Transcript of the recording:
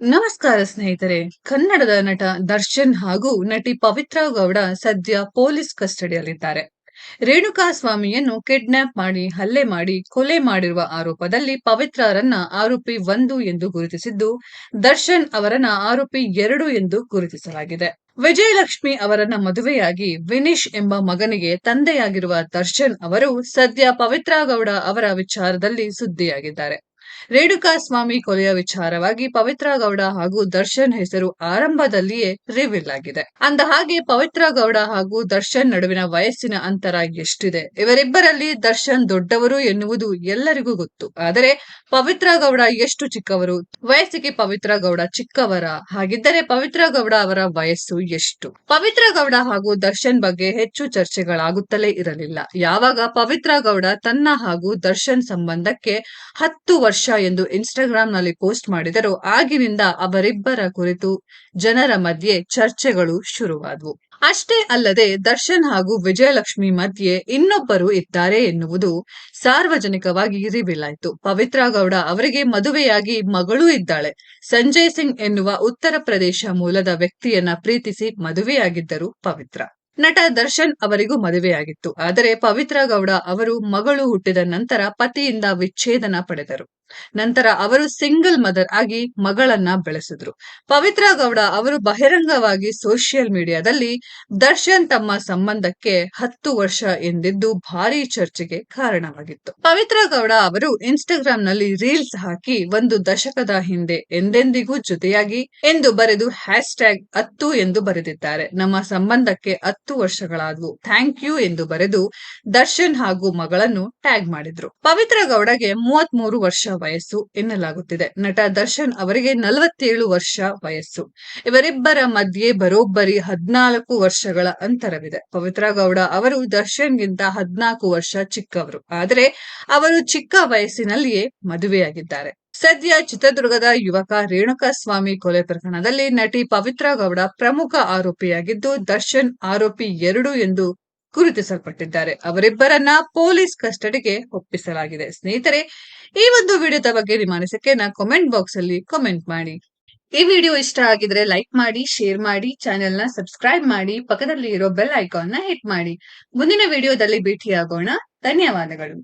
ನಮಸ್ಕಾರ ಸ್ನೇಹಿತರೆ, ಕನ್ನಡದ ನಟ ದರ್ಶನ್ ಹಾಗೂ ನಟಿ ಪವಿತ್ರ ಗೌಡ ಸದ್ಯ ಪೊಲೀಸ್ ಕಸ್ಟಡಿಯಲ್ಲಿದ್ದಾರೆ. ರೇಣುಕಾ ಸ್ವಾಮಿಯನ್ನು ಕಿಡ್ನಾಪ್ ಮಾಡಿ, ಹಲ್ಲೆ ಮಾಡಿ, ಕೊಲೆ ಮಾಡಿರುವ ಆರೋಪದಲ್ಲಿ ಪವಿತ್ರರನ್ನ ಆರೋಪಿ ಒಂದು ಎಂದು ಗುರುತಿಸಿದ್ದು, ದರ್ಶನ್ ಅವರನ್ನ ಆರೋಪಿ ಎರಡು ಎಂದು ಗುರುತಿಸಲಾಗಿದೆ. ವಿಜಯಲಕ್ಷ್ಮಿ ಅವರನ್ನ ಮದುವೆಯಾಗಿ ವಿನಿಶ್ ಎಂಬ ಮಗನಿಗೆ ತಂದೆಯಾಗಿರುವ ದರ್ಶನ್ ಅವರು ಸದ್ಯ ಪವಿತ್ರ ಗೌಡ ಅವರ ವಿಚಾರದಲ್ಲಿ ಸುದ್ದಿಯಾಗಿದ್ದಾರೆ. ರೇಣುಕಾ ಸ್ವಾಮಿ ಕೊಲೆಯ ವಿಚಾರವಾಗಿ ಪವಿತ್ರ ಗೌಡ ಹಾಗೂ ದರ್ಶನ್ ಹೆಸರು ಆರಂಭದಲ್ಲಿಯೇ ರಿವೀಲ್ ಆಗಿದೆ. ಅಂದ ಹಾಗೆ ಪವಿತ್ರ ಗೌಡ ಹಾಗೂ ದರ್ಶನ್ ನಡುವಿನ ವಯಸ್ಸಿನ ಅಂತರ ಎಷ್ಟಿದೆ? ಇವರಿಬ್ಬರಲ್ಲಿ ದರ್ಶನ್ ದೊಡ್ಡವರು ಎನ್ನುವುದು ಎಲ್ಲರಿಗೂ ಗೊತ್ತು. ಆದರೆ ಪವಿತ್ರ ಗೌಡ ಎಷ್ಟು ಚಿಕ್ಕವರು? ವಯಸ್ಸಿಗೆ ಪವಿತ್ರ ಗೌಡ ಚಿಕ್ಕವರ? ಹಾಗಿದ್ದರೆ ಪವಿತ್ರ ಗೌಡ ಅವರ ವಯಸ್ಸು ಎಷ್ಟು? ಪವಿತ್ರ ಗೌಡ ಹಾಗೂ ದರ್ಶನ್ ಬಗ್ಗೆ ಹೆಚ್ಚು ಚರ್ಚೆಗಳಾಗುತ್ತಲೇ ಇರಲಿಲ್ಲ. ಯಾವಾಗ ಪವಿತ್ರ ಗೌಡ ತನ್ನ ಹಾಗೂ ದರ್ಶನ್ ಸಂಬಂಧಕ್ಕೆ ಹತ್ತು ವರ್ಷ ಎಂದು ಇನ್ಸ್ಟಾಗ್ರಾಂನಲ್ಲಿ ಪೋಸ್ಟ್ ಮಾಡಿದರು. ಆಗಿನಿಂದ ಅವರಿಬ್ಬರ ಕುರಿತು ಜನರ ಮಧ್ಯೆ ಚರ್ಚೆಗಳು ಶುರುವಾದವು. ಅಷ್ಟೇ ಅಲ್ಲದೆ ದರ್ಶನ್ ಹಾಗೂ ವಿಜಯಲಕ್ಷ್ಮಿ ಮಧ್ಯೆ ಇನ್ನೊಬ್ಬರು ಇದ್ದಾರೆ ಎನ್ನುವುದು ಸಾರ್ವಜನಿಕವಾಗಿ ರಿವೀಲ್ ಪವಿತ್ರ ಗೌಡ ಅವರಿಗೆ ಮದುವೆಯಾಗಿ ಮಗಳೂ ಇದ್ದಾಳೆ. ಸಂಜಯ್ ಸಿಂಗ್ ಎನ್ನುವ ಉತ್ತರ ಪ್ರದೇಶ ಮೂಲದ ವ್ಯಕ್ತಿಯನ್ನ ಪ್ರೀತಿಸಿ ಮದುವೆಯಾಗಿದ್ದರು ಪವಿತ್ರ. ನಟ ದರ್ಶನ್ ಅವರಿಗೂ ಮದುವೆಯಾಗಿತ್ತು. ಆದರೆ ಪವಿತ್ರ ಗೌಡ ಅವರು ಮಗಳು ಹುಟ್ಟಿದ ನಂತರ ಪತಿಯಿಂದ ವಿಚ್ಛೇದನ ಪಡೆದರು. ನಂತರ ಅವರು ಸಿಂಗಲ್ ಮದರ್ ಆಗಿ ಮಗಳನ್ನ ಬೆಳೆಸಿದ್ರು. ಪವಿತ್ರ ಗೌಡ ಅವರು ಬಹಿರಂಗವಾಗಿ ಸೋಷಿಯಲ್ ಮೀಡಿಯಾದಲ್ಲಿ ದರ್ಶನ್ ತಮ್ಮ ಸಂಬಂಧಕ್ಕೆ ಹತ್ತು ವರ್ಷ ಎಂದಿದ್ದು ಭಾರಿ ಚರ್ಚೆಗೆ ಕಾರಣವಾಗಿತ್ತು. ಪವಿತ್ರ ಗೌಡ ಅವರು ಇನ್ಸ್ಟಾಗ್ರಾಂ ನಲ್ಲಿ ರೀಲ್ಸ್ ಹಾಕಿ ಒಂದು ದಶಕದ ಹಿಂದೆ ಎಂದೆಂದಿಗೂ ಜೊತೆಯಾಗಿ ಎಂದು ಬರೆದು ಹ್ಯಾಶ್ ಟ್ಯಾಗ್ ಹತ್ತು ಎಂದು ಬರೆದಿದ್ದಾರೆ. ನಮ್ಮ ಸಂಬಂಧಕ್ಕೆ ಹತ್ತು ವರ್ಷಗಳಾದವು. ಥ್ಯಾಂಕ್ ಯು ಎಂದು ಬರೆದು ದರ್ಶನ್ ಹಾಗೂ ಮಗಳನ್ನು ಟ್ಯಾಗ್ ಮಾಡಿದ್ರು. ಪವಿತ್ರ ಗೌಡಗೆ ಮೂವತ್ತ್ ಮೂರು ವರ್ಷ ವಯಸ್ಸು ಎನ್ನಲಾಗುತ್ತಿದೆ. ನಟ ದರ್ಶನ್ ಅವರಿಗೆ ನಲವತ್ತೇಳು ವರ್ಷ ವಯಸ್ಸು. ಇವರಿಬ್ಬರ ಮಧ್ಯೆ ಬರೋಬ್ಬರಿ ಹದ್ನಾಲ್ಕು ವರ್ಷಗಳ ಅಂತರವಿದೆ. ಪವಿತ್ರ ಗೌಡ ಅವರು ದರ್ಶನ್ಗಿಂತ ಹದ್ನಾಲ್ಕು ವರ್ಷ ಚಿಕ್ಕವರು. ಆದರೆ ಅವರು ಚಿಕ್ಕ ವಯಸ್ಸಿನಲ್ಲಿಯೇ ಮದುವೆಯಾಗಿದ್ದಾರೆ. ಸದ್ಯ ಚಿತ್ರದುರ್ಗದ ಯುವಕ ರೇಣುಕಾಸ್ವಾಮಿ ಕೊಲೆ ಪ್ರಕರಣದಲ್ಲಿ ನಟಿ ಪವಿತ್ರ ಗೌಡ ಪ್ರಮುಖ ಆರೋಪಿಯಾಗಿದ್ದು, ದರ್ಶನ್ ಆರೋಪಿ ಎರಡು ಎಂದು ಗುರುತಿಸಲ್ಪಟ್ಟಿದ್ದಾರೆ. ಅವರಿಬ್ಬರನ್ನ ಪೊಲೀಸ್ ಕಸ್ಟಡಿಗೆ ಒಪ್ಪಿಸಲಾಗಿದೆ. ಸ್ನೇಹಿತರೆ, ಈ ಒಂದು ವಿಡಿಯೋದ ಬಗ್ಗೆ ನಿಮ್ಮ ಅನಿಸಿಕೆನ ಕಾಮೆಂಟ್ ಬಾಕ್ಸ್ ಅಲ್ಲಿ ಕಾಮೆಂಟ್ ಮಾಡಿ. ಈ ವಿಡಿಯೋ ಇಷ್ಟ ಆಗಿದ್ರೆ ಲೈಕ್ ಮಾಡಿ ಶೇರ್ ಮಾಡಿ ಚಾನೆಲ್ನ ಸಬ್ಸ್ಕ್ರೈಬ್ ಮಾಡಿ ಪಕ್ಕದಲ್ಲಿ ಇರೋ ಬೆಲ್ ಐಕಾನ್ನ ಹಿಟ್ ಮಾಡಿ. ಮುಂದಿನ ವಿಡಿಯೋದಲ್ಲಿ ಭೇಟಿಯಾಗೋಣ. ಧನ್ಯವಾದಗಳು.